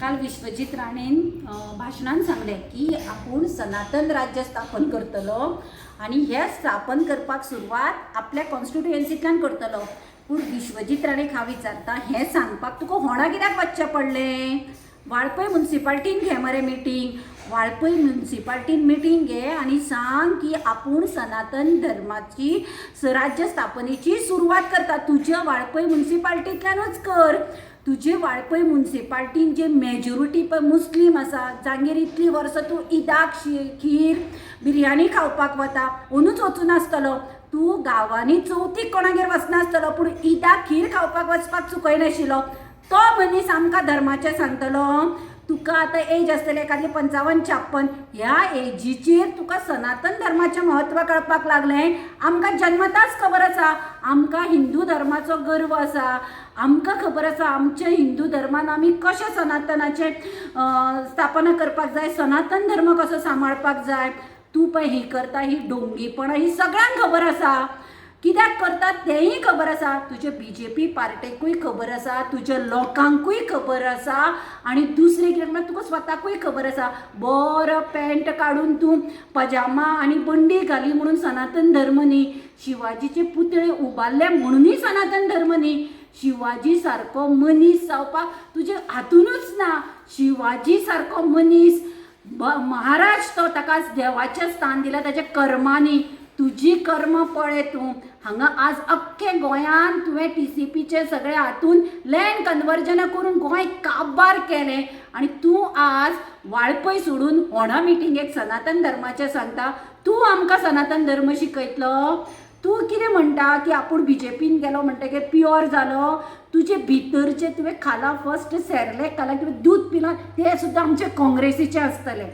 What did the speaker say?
काल विश्वजित राणेन भाषणान भाशणान सांगलें की आपूण सनातन राज्य स्थापन करतलो आनी हें स्थापन करपाक सुरवात आपल्या कॉन्स्टिट्युएन्सींतल्यान करतलो. पूण विश्वजीत राणेक हांव विचारता हें सांगपाक तुका होणा कित्याक वचचें पडलें? वाळपय मुन्सिपाल्टीन घे मरे मिटींग वाळपय म्युन्सिपाल्टीन मिटींग घे आनी सांग की आपूण सनातन धर्माची राज्य स्थापनेची सुरवात करता. तुज्या वाळपय मुन्सिपाल्टींतल्यानूच कर. तुजे वाळपय मुन्सिपाल्टीन जे मेजोरिटी पळय मुस्लीम आसा जांगेर इतलीं वर्सां तूं ईदाक शी- खीर बिर्याणी खावपाक वता अंदूच वचून आसतलो. तूं गांवांनी चवथीक कोणागेर वचनासतलो पूण ईदाक खीर खावपाक वचपाक चुकयनाशिल्लो तो मनीस आमकां धर्माचें सांगतलो तुका आतां एज आसतलें एखादी पंचावन छाप्पन ह्या एजीचेर तुका सनातन धर्माचें म्हत्व कळपाक लागलें आमकां जन्मताच खबर आसा आमकां हिंदू धर्माचो गर्व आसा आमकां खबर आसा आमच्या हिंदू धर्मान आमी कशें सनातनाचें स्थापना करपाक जाय सनातन धर्म कसो सांबाळपाक जाय? तूं पळय ही करता ही डोंगीपणां ही सगळ्यांक खबर आसा कित्याक करतात तेंय खबर आसा तुजे बी जे पी पार्टेकूय खबर आसा तुज्या लोकांकूय खबर आसा आनी दुसरें कितें म्हणल्यार तुका स्वताकूय खबर आसा बरो पॅन्ट काडून तूं पजामा आनी बंडी घाली म्हणून सनातन धर्म न्ही शिवाजीचे पुतळे उबारले म्हणूनय सनातन धर्म न्ही शिवाजी सारको मनीस जावपाक तुजे हातूनच ना शिवाजी सारको मनीस महाराज तो ताका देवाचें स्थान दिलें ताच्या कर्मांनी. तुजी कर्म पळय तूं. हांगा आज अख्खे गोंयान तुवें टी सी पीचे सगळे हातून लँड कन्वर्जनां करून गोंय काबार केलें. आनी तूं आज वाळपय सोडून होणा मिटींगेक सनातन धर्माचें सांगता. तूं आमकां सनातन धर्म शिकयतलो? तूं कितें म्हणटा की आपूण बी जे पीन गेलो म्हणटकीर प्युअर जालो? तुजे भितरचे तुवें खाला फस्ट सेरलेक खाला किंवा दूद पिलां तें सुद्दां आमचे काँग्रेसीचे आसतलें